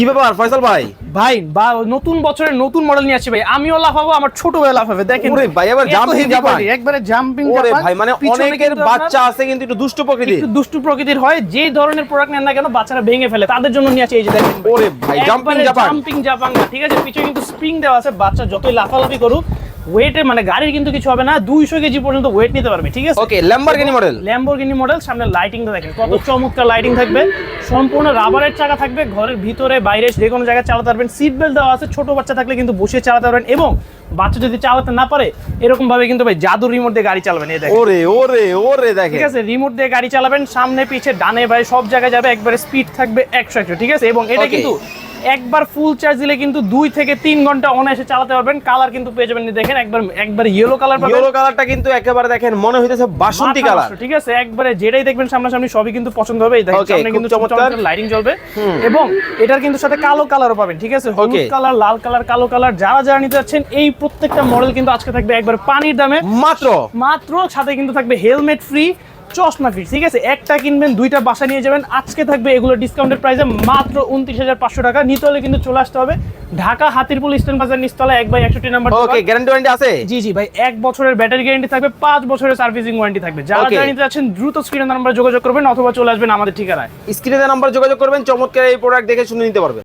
কি ব্যাপার ফয়সাল ভাই? ভাই নতুন বছরের নতুন মডেল নিয়ে আসছি ভাই। আমিও লাফাবো আমার ছোট ভাই লাফাবে দেখেন। ওরে ভাই, আবার জাম্পিং জাপান। একবারে জাম্পিং ওরে ভাই মানে অনেকের বাচ্চা আছে কিন্তু একটু দুষ্ট প্রকৃতির। একটু দুষ্ট প্রকৃতির হয় যে ধরনের প্রোডাক্ট নেন না কেন বাচ্চারা ভেঙে ফেলে। তাদের জন্য নিয়ে আসে এই যে দেখেন। ওরে ভাই, জাম্পিং জাপান। জাম্পিং জাপান ঠিক আছে? পিছনে কিন্তু স্প্রিং দেওয়া আছে বাচ্চা যতই লাফালাফি করুক ওয়েটে মানে গাড়ির কিন্তু কিছু হবে না দুইশো কেজি পর্যন্ত ওয়েট নিতে পারবে ঠিক আছে? Okay Lamborghini model Lamborghini model সামনে লাইটিংটা দেখেন কত চমৎকার লাইটিং থাকবে। সম্পূর্ণ রাবারের চাকা থাকবে ঘরের ভিতরে বাইরে যে কোনো জায়গায় চালাতে পারবেন। সিট বেল্ট দেওয়া আছে ছোট বাচ্চা থাকলে কিন্তু বসে চালাতে পারবেন এবং বাচ্চা যদি চালাতে না পারে এরকম ভাবে কিন্তু ভাই জাদুর রিমোট দিয়ে গাড়ি চালাবেন এই দেখেন। ওরে ওরে ওরে দেখেন। ঠিক আছে রিমোট দিয়ে গাড়ি চালাবেন সামনে পিছে ডানে ভাই সব জায়গায় যাবে একবারে স্পিড থাকবে একশো একশো ঠিক আছে? এবং এটা কিন্তু একবার ফুল চার্জ দিলে কিন্তু দুই থেকে তিন ঘণ্টা অনায়াসে চালাতে পারবেন। কালার কিন্তু পেয়ে যাবেন দেখেন একবার একবার ইয়েলো কালার ইয়েলো কালারটা কিন্তু একেবারে দেখেন মনে হইতেছে বাসন্তী কালার ঠিক আছে? একবারে যেটাই দেখবেন সামনাসামনি সবই কিন্তু পছন্দ হবে। এই দেখেন সামনে কিন্তু চমৎকার। লাইটিং জ্বলবে। এবং এটার কিন্তু সাথে কালো কালারও পাবেন ঠিক আছে? হলুদ কালার লাল কালার কালো কালার যারা যারা নিতে যাচ্ছেন এই প্রত্যেকটা মডেল কিন্তু আজকে থাকবে একবার পানির দামে। মাত্র? মাত্র সাথে কিন্তু থাকবে হেলমেট ফ্রি চশমা ফ্রি ঠিক আছে? একটা কিনবেন দুইটা বাসা নিয়ে যাবেন। আজকে থাকবে এগুলো ডিসকাউন্টেড প্রাইসে মাত্র উনত্রিশ হাজার পাঁচশো টাকা। নিতে হলে কিন্তু চলে আসতে হবে। ঢাকা হাতিরপুল ইস্টার্ন বাজার নিচতলা এক বাই একষট্টি নাম্বার ওকে গ্যারান্টি ওয়ারেন্টি আছে? জি জি ভাই এক বছরের ব্যাটারি গ্যারান্টি থাকবে পাঁচ বছরের সার্ভিসিং ওয়ারেন্টি থাকবে। যারা. যারা নিতে যাচ্ছেন দ্রুত স্ক্রিনের নাম্বার যোগাযোগ করবেন অথবা চলে আসবেন আমাদের ঠিকানায়। স্ক্রিনে নাম্বার যোগাযোগ করবেন চমৎকার এই প্রোডাক্ট দেখে শুনে নিতে পারবেন।